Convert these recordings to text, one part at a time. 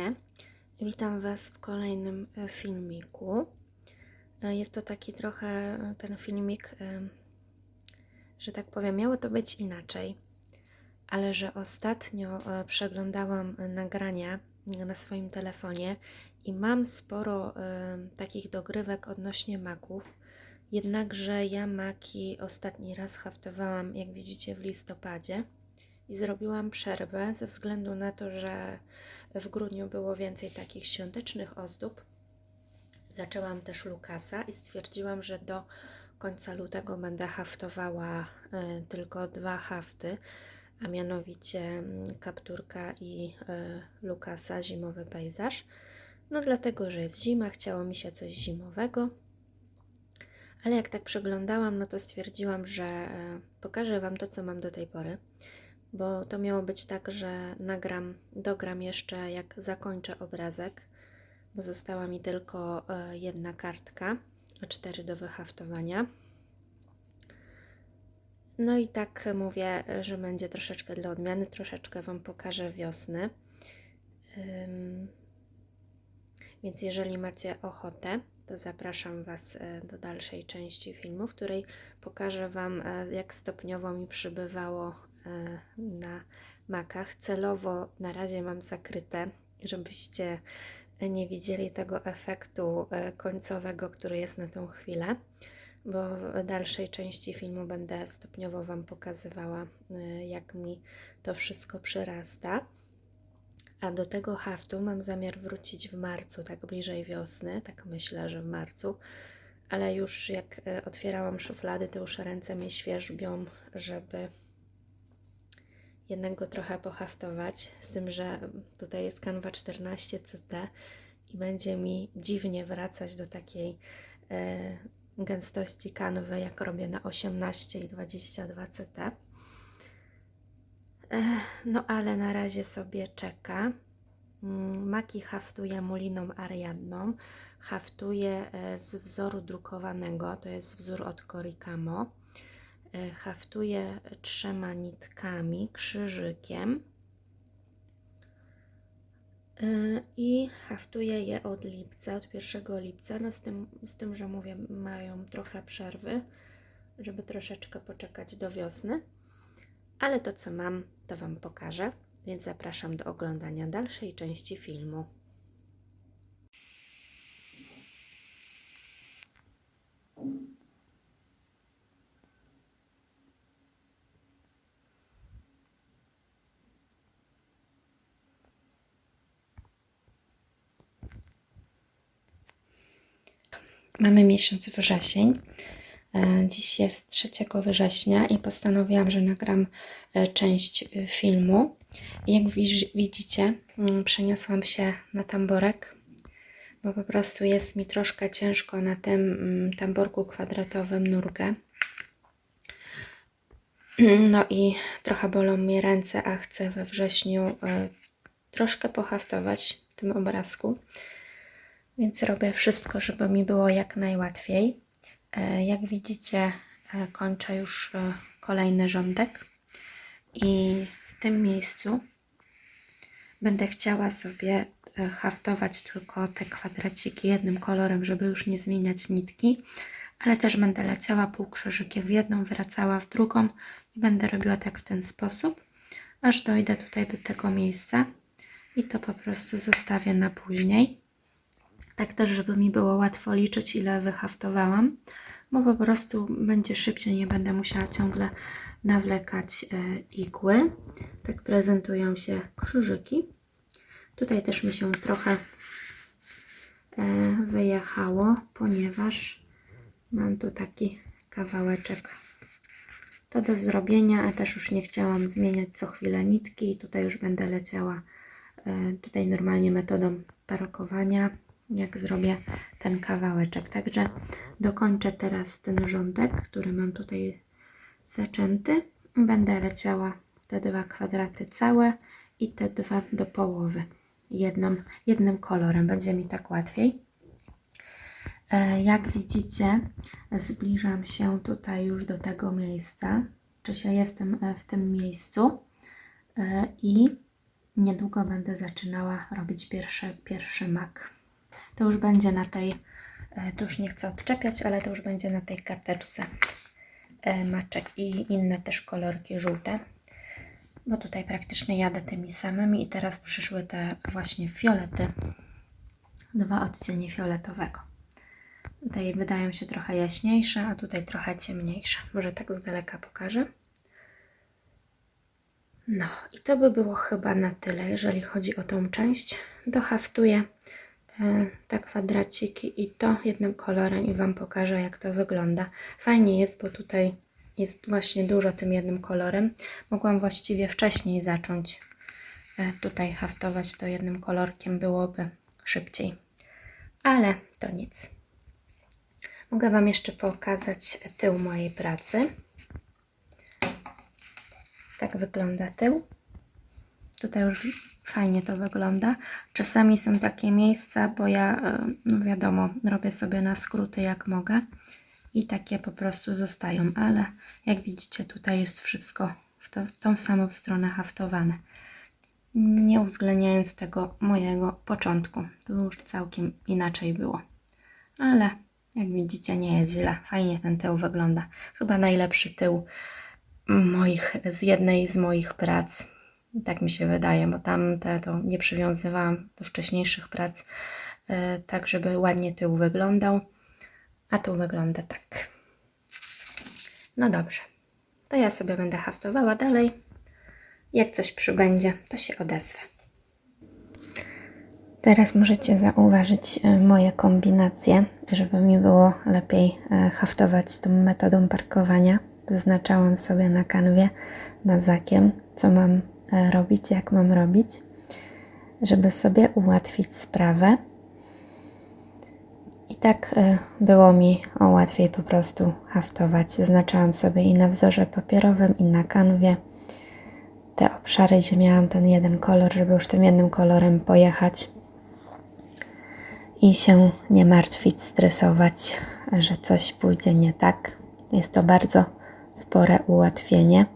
Witajcie. Witam Was w kolejnym e, filmiku. E, Jest to taki trochę e, ten filmik, że tak powiem, miało to być inaczej, ale że ostatnio przeglądałam nagrania na swoim telefonie i mam sporo takich dogrywek odnośnie maków. Jednakże ja maki ostatni raz haftowałam, jak widzicie, w listopadzie i zrobiłam przerwę ze względu na to, że w grudniu było więcej takich świątecznych ozdób. Zaczęłam też Lukasa i stwierdziłam, że do końca lutego będę haftowała y, tylko dwa hafty, a mianowicie mm, kapturka i y, Lukasa, zimowy pejzaż. No dlatego, że jest zima, chciało mi się coś zimowego. Ale jak tak przeglądałam, no to stwierdziłam, że y, pokażę Wam to, co mam do tej pory bo to miało być tak, że nagram, dogram jeszcze jak zakończę obrazek, bo została mi tylko e, jedna kartka, cztery do wyhaftowania. No i tak mówię, że będzie troszeczkę dla odmiany, troszeczkę Wam pokażę wiosny. Więc jeżeli macie ochotę, to zapraszam Was e, do dalszej części filmu, w której pokażę Wam, e, jak stopniowo mi przybywało na makach. Celowo na razie mam zakryte, żebyście nie widzieli tego efektu e, końcowego, który jest na tą chwilę, bo w dalszej części filmu będę stopniowo Wam pokazywała, e, jak mi to wszystko przyrasta. A do tego haftu mam zamiar wrócić w marcu, tak bliżej wiosny, tak myślę, że w marcu. Ale już jak e, otwierałam szuflady, to już ręce mi świerzbią, żeby jednak go trochę pohaftować. Z tym, że tutaj jest kanwa 14 CT i będzie mi dziwnie wracać do takiej e, gęstości kanwy, jak robię na 18 i 22 CT. No ale na razie sobie czeka. Mm, Maki haftuje muliną ariadną. Haftuje e, z wzoru drukowanego, to jest wzór od Korikamo. E, Haftuje trzema nitkami, krzyżykiem. E, I haftuję je od lipca, od 1 lipca, no z tym, z tym, że mówię, mają trochę przerwy, żeby troszeczkę poczekać do wiosny. Ale to, co mam, to Wam pokażę, więc zapraszam do oglądania dalszej części filmu. Mamy miesiąc wrzesień. E, Dziś jest 3 września i postanowiłam, że nagram e, część e, filmu. Jak widzicie, mm, przeniosłam się na tamborek, bo po prostu jest mi troszkę ciężko na tym mm, tamborku kwadratowym nurgę. No i trochę bolą mi ręce, a chcę we wrześniu troszkę pohaftować w tym obrazku. Więc robię wszystko, żeby mi było jak najłatwiej. E, Jak widzicie, e, kończę już e, kolejny rządek i w tym miejscu będę chciała sobie haftować tylko te kwadraciki jednym kolorem, żeby już nie zmieniać nitki, ale też będę leciała półkrzyżykiem w jedną, wracała w drugą i będę robiła tak w ten sposób, aż dojdę tutaj do tego miejsca i to po prostu zostawię na później. Tak też, żeby mi było łatwo liczyć, ile wyhaftowałam, bo po prostu będzie szybciej, nie będę musiała ciągle nawlekać e, igły. Tak prezentują się krzyżyki. Tutaj też mi się trochę e, wyjechało, ponieważ mam tu taki kawałeczek to do zrobienia, a też już nie chciałam zmieniać co chwilę nitki. Tutaj już będę leciała e, tutaj normalnie metodą parokowania, jak zrobię ten kawałeczek. Także dokończę teraz ten rządek, który mam tutaj zaczęty. Będę leciała te dwa kwadraty całe i te dwa do połowy. Jedną, jednym kolorem, będzie mi tak łatwiej. E, Jak widzicie, zbliżam się tutaj już do tego miejsca. Czy się jestem e, w tym miejscu? E, I Niedługo będę zaczynała robić pierwszy, pierwszy mak. To już będzie na tej, e, to już nie chcę odczepiać, ale to już będzie na tej karteczce e, maczek i inne też kolorki żółte. Bo tutaj praktycznie jadę tymi samymi i teraz przyszły te właśnie fiolety. Dwa odcienie fioletowego. Tutaj wydają się trochę jaśniejsze, a tutaj trochę ciemniejsze. Może tak z daleka pokażę. No i to by było chyba na tyle, jeżeli chodzi o tą część. Dohaftuję te kwadraciki i to jednym kolorem i Wam pokażę, jak to wygląda. Fajnie jest, bo tutaj jest właśnie dużo tym jednym kolorem. Mogłam właściwie wcześniej zacząć e, tutaj haftować to jednym kolorkiem, byłoby szybciej. Ale to nic. Mogę Wam jeszcze pokazać tył mojej pracy. Tak wygląda tył. Tutaj już fajnie to wygląda. Czasami są takie miejsca, bo ja, e, no wiadomo, robię sobie na skróty jak mogę i takie po prostu zostają, ale jak widzicie tutaj jest wszystko w, to, w tą samą stronę haftowane. Nie uwzględniając tego mojego początku. To już całkiem inaczej było. Ale jak widzicie nie jest źle. Fajnie ten tył wygląda. Chyba najlepszy tył moich, z jednej z moich prac. Tak mi się wydaje, bo tamte to nie przywiązywałam do wcześniejszych prac, e, tak żeby ładnie tył wyglądał, a tu wygląda tak. No dobrze, to ja sobie będę haftowała dalej. Jak coś przybędzie, to się odezwę. Teraz możecie zauważyć e, moje kombinacje, żeby mi było lepiej e, haftować tą metodą parkowania. Zaznaczałam sobie na kanwie mazakiem, co mam robić, jak mam robić, żeby sobie ułatwić sprawę. I tak było mi o łatwiej po prostu haftować. Zaznaczałam sobie i na wzorze papierowym, i na kanwie te obszary, gdzie miałam ten jeden kolor, żeby już tym jednym kolorem pojechać i się nie martwić, stresować, że coś pójdzie nie tak. Jest to bardzo spore ułatwienie.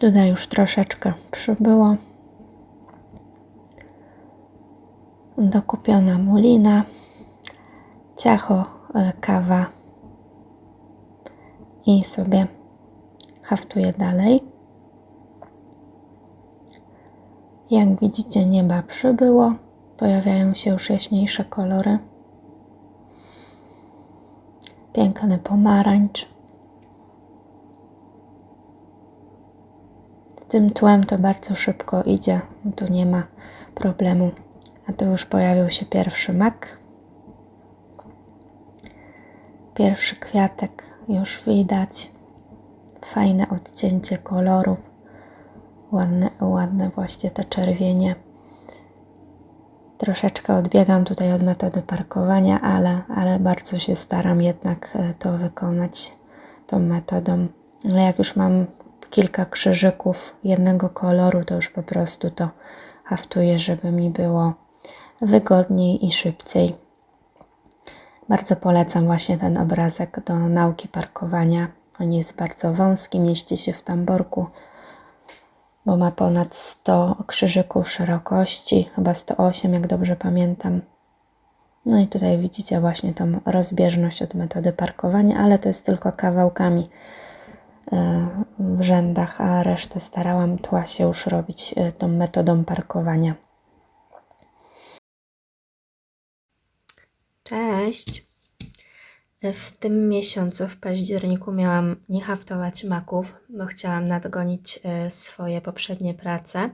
Tutaj już troszeczkę przybyło. Dokupiona mulina, ciacho, e, kawa i sobie haftuję dalej. Jak widzicie, nieba przybyło, pojawiają się już jaśniejsze kolory. Piękny pomarańcz. Tym tłem to bardzo szybko idzie, tu nie ma problemu. A tu już pojawił się pierwszy mak. Pierwszy kwiatek już widać. Fajne odcięcie kolorów ładne, ładne właśnie te czerwienie. Troszeczkę odbiegam tutaj od metody parkowania, ale, ale bardzo się staram jednak e, to wykonać tą metodą. Ale jak już mam kilka krzyżyków jednego koloru, to już po prostu to haftuję, żeby mi było wygodniej i szybciej. Bardzo polecam właśnie ten obrazek do nauki parkowania. On jest bardzo wąski, mieści się w tamborku bo ma ponad 100 krzyżyków szerokości, chyba 108, jak dobrze pamiętam. No i tutaj widzicie właśnie tą rozbieżność od metody parkowania, ale to jest tylko kawałkami w rzędach, a resztę starałam tła się już robić e, tą metodą parkowania. Cześć! W tym miesiącu, w październiku, miałam nie haftować maków, bo chciałam nadgonić e, swoje poprzednie prace,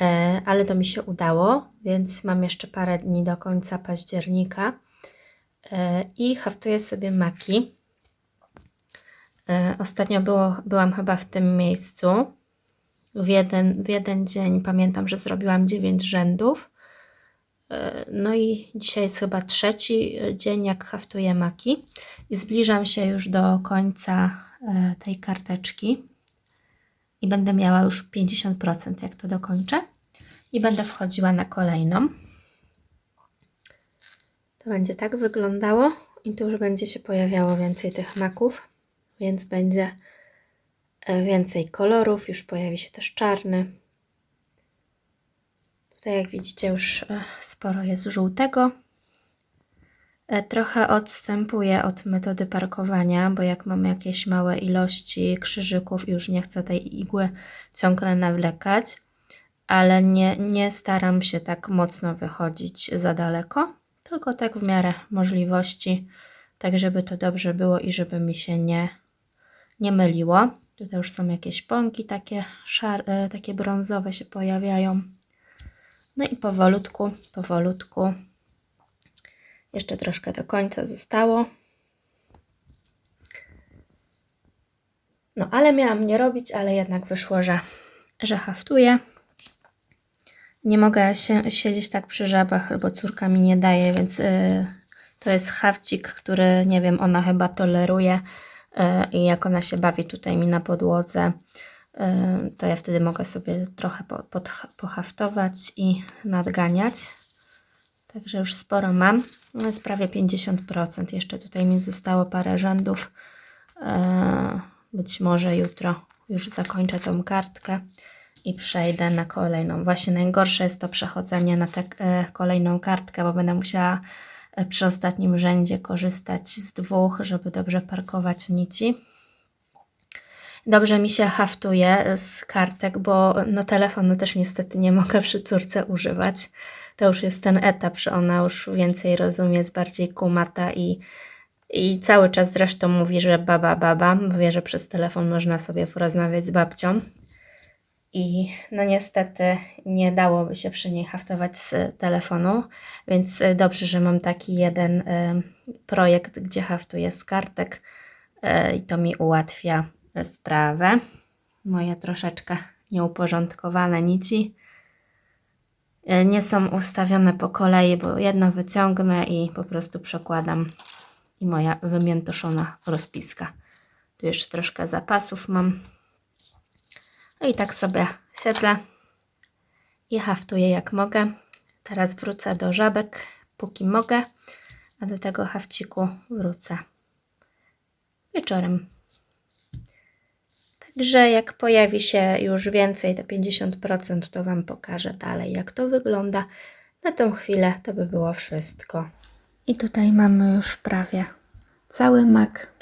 e, ale to mi się udało, więc mam jeszcze parę dni do końca października e, i haftuję sobie maki. Ostatnio było, byłam chyba w tym miejscu. W jeden, w jeden dzień pamiętam, że zrobiłam 9 rzędów. No i dzisiaj jest chyba trzeci dzień, jak haftuję maki. I zbliżam się już do końca e, tej karteczki. I będę miała już 50%, jak to dokończę. I będę wchodziła na kolejną. To będzie tak wyglądało. I tu już będzie się pojawiało więcej tych maków, więc będzie e, więcej kolorów. Już pojawi się też czarny. Tutaj, jak widzicie, już e, sporo jest żółtego. E, Trochę odstępuję od metody parkowania, bo jak mam jakieś małe ilości krzyżyków, już nie chcę tej igły ciągle nawlekać, ale nie, nie staram się tak mocno wychodzić za daleko, tylko tak w miarę możliwości, tak żeby to dobrze było i żeby mi się nie, nie myliło. Tutaj już są jakieś pąki takie, e, takie brązowe się pojawiają. No i powolutku, powolutku jeszcze troszkę do końca zostało. No, ale miałam nie robić, ale jednak wyszło, że, że haftuję. Nie mogę się, siedzieć tak przy żabach, bo córka mi nie daje, więc y, to jest hafcik, który, nie wiem, ona chyba toleruje. Y, I jak ona się bawi tutaj mi na podłodze, y, to ja wtedy mogę sobie trochę po, pod, pohaftować i nadganiać. Także już sporo mam. No jest prawie 50%. Jeszcze tutaj mi zostało parę rzędów. Eee, Być może jutro już zakończę tą kartkę i przejdę na kolejną. Właśnie najgorsze jest to przechodzenie na tę e, kolejną kartkę, bo będę musiała e, przy ostatnim rzędzie korzystać z dwóch, żeby dobrze parkować nici. Dobrze mi się haftuje z kartek, bo no telefonu też niestety nie mogę przy córce używać to już jest ten etap, że ona już więcej rozumie, jest bardziej kumata i, i cały czas zresztą mówi, że baba, baba, wie, że przez telefon można sobie porozmawiać z babcią. I no niestety nie dałoby się przy niej haftować z telefonu, więc y, dobrze, że mam taki jeden y, projekt, gdzie haftuję z kartek y, i to mi ułatwia sprawę. Moje troszeczkę nieuporządkowane nici E, nie są ustawione po kolei, bo jedno wyciągnę i po prostu przekładam i moja wymiętoszona rozpiska. Tu jeszcze troszkę zapasów mam. No i tak sobie siedzę i haftuję jak mogę. Teraz wrócę do żabek, póki mogę, a do tego hafciku wrócę wieczorem. Także jak pojawi się już więcej, te 50%, to Wam pokażę dalej, jak to wygląda. Na tą chwilę to by było wszystko. I tutaj mamy już prawie cały mak.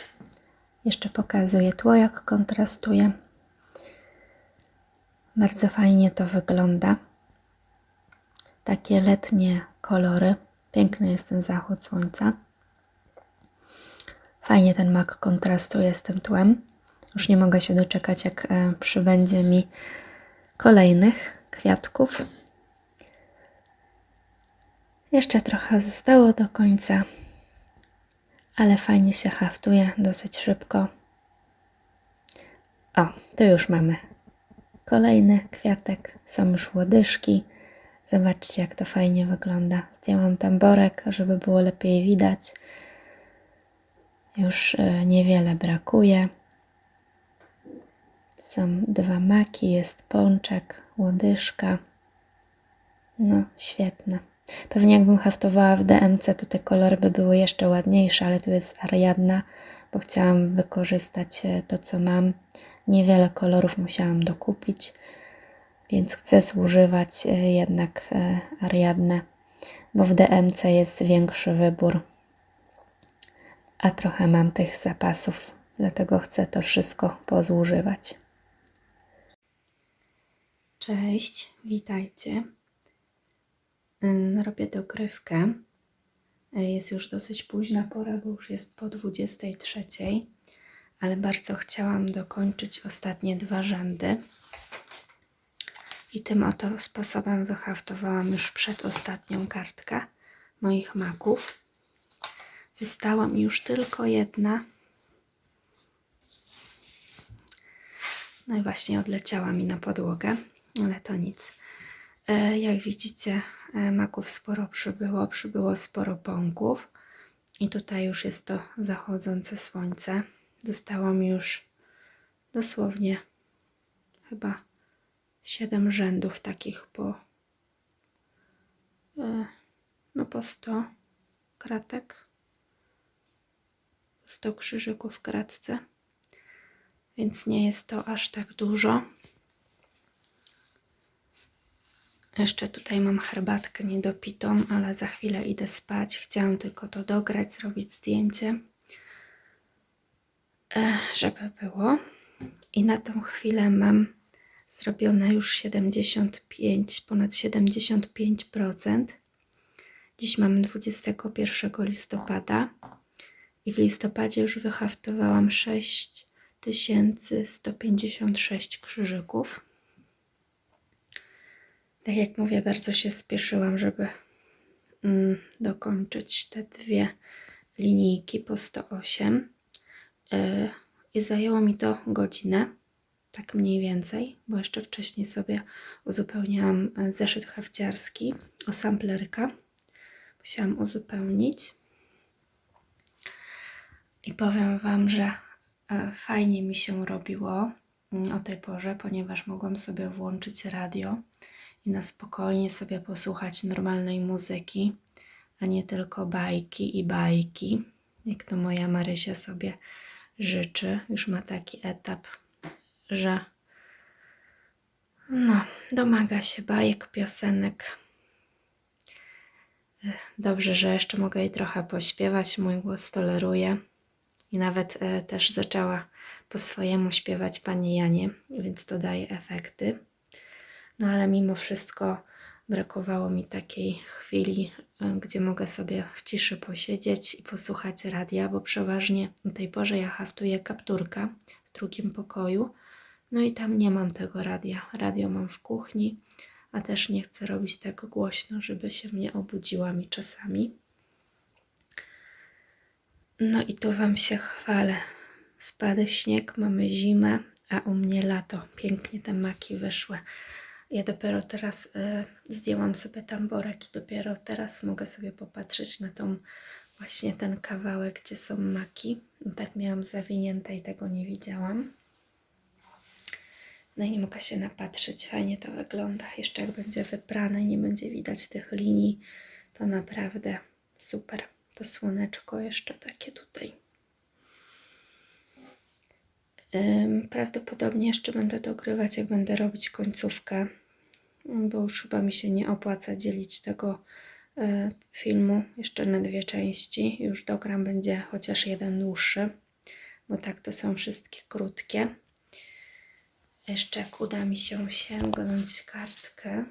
Jeszcze pokazuję tło, jak kontrastuje. Bardzo fajnie to wygląda. Takie letnie kolory. Piękny jest ten zachód słońca. Fajnie ten mak kontrastuje z tym tłem. Już nie mogę się doczekać, jak e, przybędzie mi kolejnych kwiatków. Jeszcze trochę zostało do końca, ale fajnie się haftuje dosyć szybko. O, to już mamy kolejny kwiatek. Są już łodyżki. Zobaczcie, jak to fajnie wygląda. Zdjęłam tamborek, żeby było lepiej widać. Już e, niewiele brakuje. Są dwa maki, jest pączek, łodyżka. No, świetne. Pewnie jakbym haftowała w DMC, to te kolory by były jeszcze ładniejsze, ale tu jest Ariadna, bo chciałam wykorzystać e, to, co mam. Niewiele kolorów musiałam dokupić, więc chcę zużywać e, jednak e, Ariadnę, bo w DMC jest większy wybór, a trochę mam tych zapasów, dlatego chcę to wszystko pozużywać. Cześć, witajcie. Robię dogrywkę. Y, Jest już dosyć późna pora, bo już jest po 23, ale bardzo chciałam dokończyć ostatnie dwa rzędy. I tym oto sposobem wyhaftowałam już przedostatnią kartkę moich maków. Została mi już tylko jedna. No i właśnie odleciała mi na podłogę ale to nic. E, Jak widzicie, e, maków sporo przybyło, przybyło sporo pąków. I tutaj już jest to zachodzące słońce. Zostało mi już dosłownie chyba 7 rzędów takich po e, no po 100 kratek. 100 krzyżyków w kratce, więc nie jest to aż tak dużo. Jeszcze tutaj mam herbatkę niedopitą, ale za chwilę idę spać. Chciałam tylko to dograć, zrobić zdjęcie, e, żeby było. I na tą chwilę mam zrobione już 75, ponad 75%. Dziś mamy 21 listopada i w listopadzie już wyhaftowałam 6156 krzyżyków. Tak jak mówię, bardzo się spieszyłam, żeby mm, dokończyć te dwie linijki po 108 yy, i zajęło mi to godzinę, tak mniej więcej, bo jeszcze wcześniej sobie uzupełniałam e, zeszyt hafciarski o samplerka. Musiałam uzupełnić. I powiem Wam, że e, fajnie mi się robiło mm, o tej porze, ponieważ mogłam sobie włączyć radio i na spokojnie sobie posłuchać normalnej muzyki, a nie tylko bajki i bajki, jak to moja Marysia sobie życzy. Już ma taki etap, że no, domaga się bajek, piosenek. Dobrze, że jeszcze mogę jej trochę pośpiewać, mój głos toleruje. I nawet e, też zaczęła po swojemu śpiewać Pani Janie, więc to daje efekty. No ale mimo wszystko brakowało mi takiej chwili, e, gdzie mogę sobie w ciszy posiedzieć i posłuchać radia, bo przeważnie o tej porze ja haftuję kapturka w drugim pokoju. No i tam nie mam tego radia. Radio mam w kuchni, a też nie chcę robić tak głośno, żeby się mnie obudziła mi czasami. No i tu Wam się chwalę. Spadł śnieg, mamy zimę, a u mnie lato. Pięknie te maki wyszły. Ja dopiero teraz y, zdjęłam sobie tamborek i dopiero teraz mogę sobie popatrzeć na tą właśnie ten kawałek, gdzie są maki. Tak miałam zawinięte i tego nie widziałam. No i nie mogę się napatrzeć. Fajnie to wygląda. Jeszcze jak będzie wyprane nie będzie widać tych linii, to naprawdę super. To słoneczko jeszcze takie tutaj. Prawdopodobnie jeszcze będę dogrywać, jak będę robić końcówkę, bo już chyba mi się nie opłaca dzielić tego e, filmu jeszcze na dwie części. Już dogram będzie chociaż jeden dłuższy, bo tak to są wszystkie krótkie. Jeszcze jak uda mi się sięgnąć kartkę.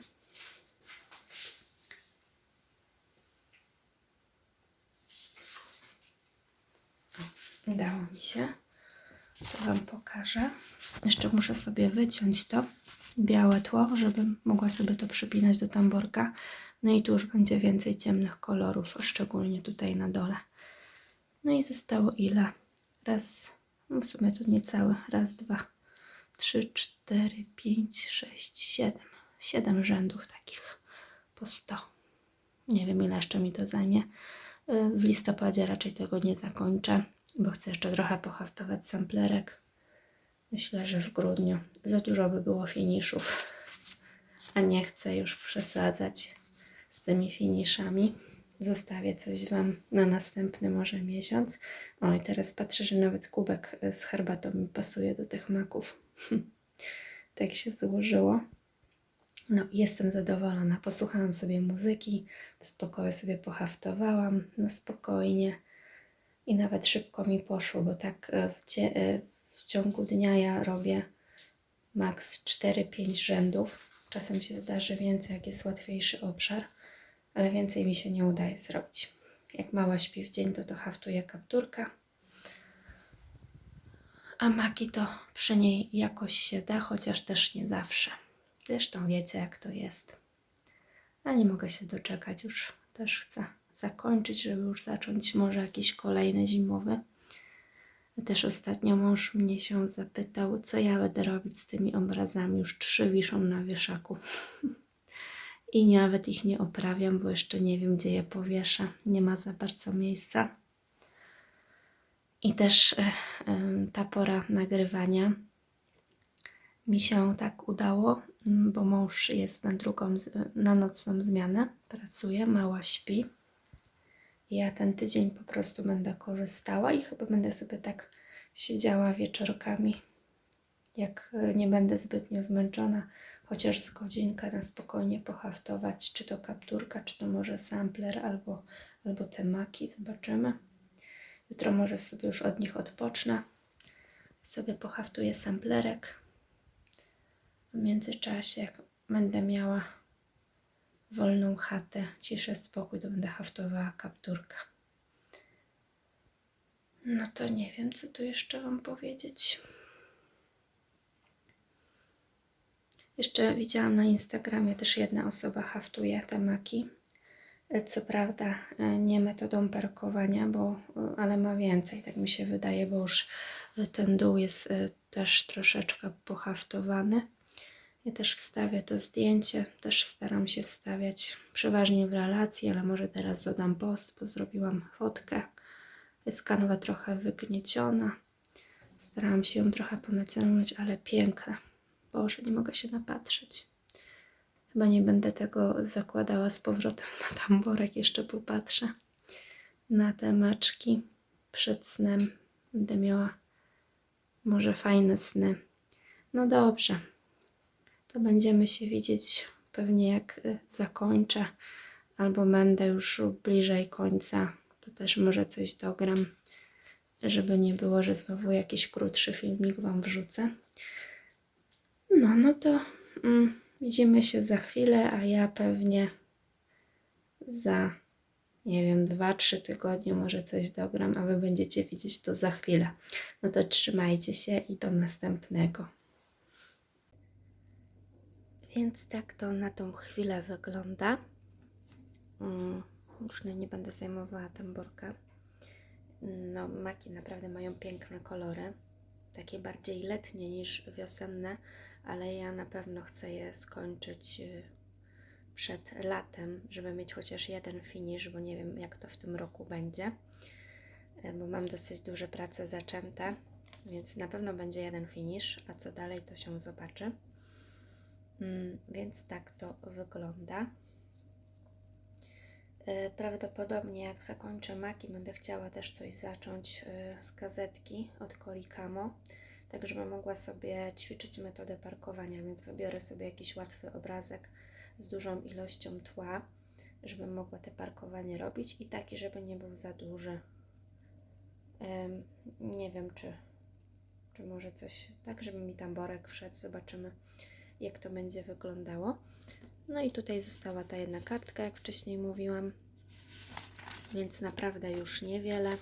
Udało mi się. To Wam pokażę. Jeszcze muszę sobie wyciąć to białe tło, żebym mogła sobie to przypinać do tamborka. No i tu już będzie więcej ciemnych kolorów, szczególnie tutaj na dole. No i zostało ile? Raz, no w sumie to niecałe. Raz, dwa, trzy, cztery, pięć, sześć, siedem. Siedem rzędów takich po sto. Nie wiem ile jeszcze mi to zajmie. Y, w listopadzie raczej tego nie zakończę bo chcę jeszcze trochę pohaftować samplerek. Myślę, że w grudniu za dużo by było finiszów, a nie chcę już przesadzać z tymi finiszami. Zostawię coś Wam na następny może miesiąc. O i teraz patrzę, że nawet kubek z herbatą mi pasuje do tych maków. tak się złożyło. No, jestem zadowolona. Posłuchałam sobie muzyki, w spokoju sobie pohaftowałam, no spokojnie i nawet szybko mi poszło, bo tak e, w, e, w ciągu dnia ja robię maks 4-5 rzędów. Czasem się zdarzy więcej, jak jest łatwiejszy obszar, ale więcej mi się nie udaje zrobić. Jak mała śpi w dzień, to to haftuję kapturka. A maki to przy niej jakoś się da, chociaż też nie zawsze. Zresztą wiecie, jak to jest. A nie mogę się doczekać, już też chcę zakończyć, żeby już zacząć może jakiś kolejny zimowy. Też ostatnio mąż mnie się zapytał, co ja będę robić z tymi obrazami. Już trzy wiszą na wieszaku. I nawet ich nie oprawiam, bo jeszcze nie wiem, gdzie je powieszę. Nie ma za bardzo miejsca. I też e, e, ta pora nagrywania mi się tak udało, bo mąż jest na drugą, na nocną zmianę, pracuje, mała śpi ja ten tydzień po prostu będę korzystała i chyba będę sobie tak siedziała wieczorkami, jak e, nie będę zbytnio zmęczona, chociaż z godzinkę na spokojnie pohaftować, czy to kapturka, czy to może sampler, albo, albo te maki, zobaczymy. Jutro może sobie już od nich odpocznę. Sobie pohaftuję samplerek. W międzyczasie, jak będę miała wolną chatę, ciszę, spokój, to będę haftowała kapturkę. No to nie wiem, co tu jeszcze Wam powiedzieć. Jeszcze widziałam na Instagramie też jedna osoba haftuje te maki. E, Co prawda e, nie metodą perkowania, bo, e, ale ma więcej, tak mi się wydaje, bo już ten dół jest e, też troszeczkę pohaftowany. Ja też wstawię to zdjęcie, też staram się wstawiać przeważnie w relacji, ale może teraz dodam post, bo zrobiłam fotkę. Jest kanwa trochę wygnieciona. Starałam się ją trochę ponaciągnąć, ale piękna. Boże, nie mogę się napatrzeć. Chyba nie będę tego zakładała z powrotem na tamborek, jeszcze popatrzę na te maczki przed snem. Będę miała może fajne sny. No dobrze, to będziemy się widzieć pewnie jak y, zakończę, albo będę już bliżej końca, to też może coś dogram, żeby nie było, że znowu jakiś krótszy filmik Wam wrzucę. No, no to mm, widzimy się za chwilę, a ja pewnie za, nie wiem, 2-3 tygodnie może coś dogram, a Wy będziecie widzieć to za chwilę. No to trzymajcie się i do następnego. Więc tak to na tą chwilę wygląda. Mm, Już nie będę zajmowała tamborka. No, maki naprawdę mają piękne kolory. Takie bardziej letnie niż wiosenne, ale ja na pewno chcę je skończyć y, przed latem, żeby mieć chociaż jeden finish, bo nie wiem jak to w tym roku będzie. Y, Bo mam dosyć duże prace zaczęte, więc na pewno będzie jeden finish, a co dalej to się zobaczy. Mm, Więc tak to wygląda. E, Prawdopodobnie jak zakończę maki, będę chciała też coś zacząć e, z gazetki od Korikamo, tak żebym mogła sobie ćwiczyć metodę parkowania, więc wybiorę sobie jakiś łatwy obrazek z dużą ilością tła, żebym mogła te parkowanie robić i taki, żeby nie był za duży. Nie wiem, czy, czy może coś tak, żeby mi tamborek wszedł, zobaczymy jak to będzie wyglądało. No i tutaj została ta jedna kartka, jak wcześniej mówiłam, więc naprawdę już niewiele.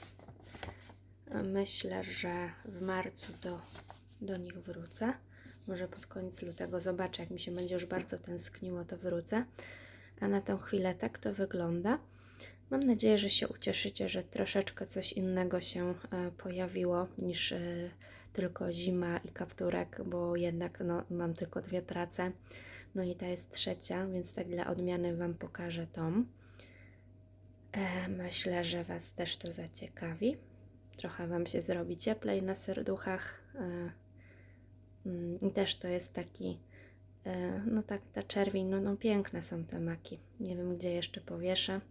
Myślę, że w marcu do, do nich wrócę. Może pod koniec lutego zobaczę, jak mi się będzie już bardzo tęskniło, to wrócę. A na tą chwilę tak to wygląda. Mam nadzieję, że się ucieszycie, że troszeczkę coś innego się e, pojawiło niż e, tylko zima i kapturek, bo jednak no, mam tylko dwie prace. No i ta jest trzecia, więc tak dla odmiany Wam pokażę tą. E, myślę, że Was też to zaciekawi. Trochę Wam się zrobi cieplej na serduchach. E, mm, I też to jest taki, e, no tak, ta czerwień, no, no piękne są te maki. Nie wiem, gdzie jeszcze powieszę.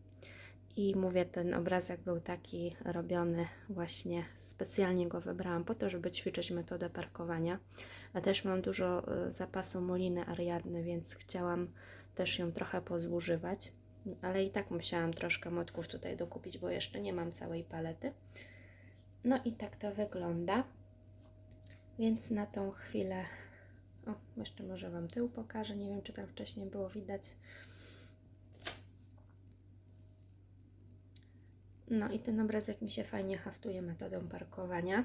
I mówię, ten obrazek był taki robiony właśnie, specjalnie go wybrałam po to, żeby ćwiczyć metodę parkowania. A też mam dużo e, zapasu muliny Ariadny, więc chciałam też ją trochę pozłużywać. Ale i tak musiałam troszkę motków tutaj dokupić, bo jeszcze nie mam całej palety. No i tak to wygląda. Więc na tą chwilę... O, jeszcze może Wam tył pokażę. Nie wiem, czy tam wcześniej było widać. No i ten obrazek mi się fajnie haftuje metodą parkowania.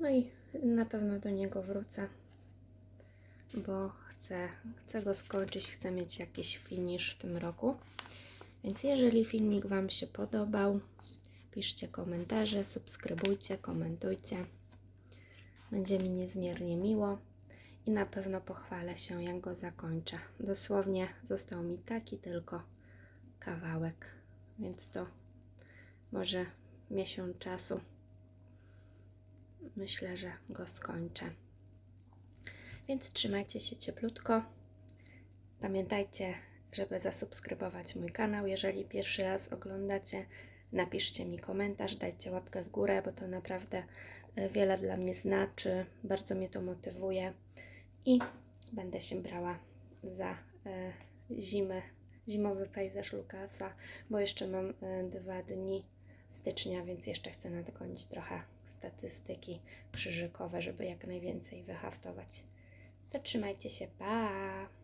No i na pewno do niego wrócę, bo chcę, chcę go skończyć, chcę mieć jakiś finish w tym roku. Więc jeżeli filmik Wam się podobał, piszcie komentarze, subskrybujcie, komentujcie. Będzie mi niezmiernie miło i na pewno pochwalę się, jak go zakończę. Dosłownie został mi taki tylko kawałek, więc to może miesiąc czasu. Myślę, że go skończę. Więc trzymajcie się cieplutko. Pamiętajcie, żeby zasubskrybować mój kanał. Jeżeli pierwszy raz oglądacie, napiszcie mi komentarz, dajcie łapkę w górę, bo to naprawdę e, wiele dla mnie znaczy, bardzo mnie to motywuje i będę się brała za e, zimę, zimowy pejzaż Lukasa, bo jeszcze mam e, dwa dni stycznia, więc jeszcze chcę nadgonić trochę statystyki krzyżykowe, żeby jak najwięcej wyhaftować. To trzymajcie się, pa!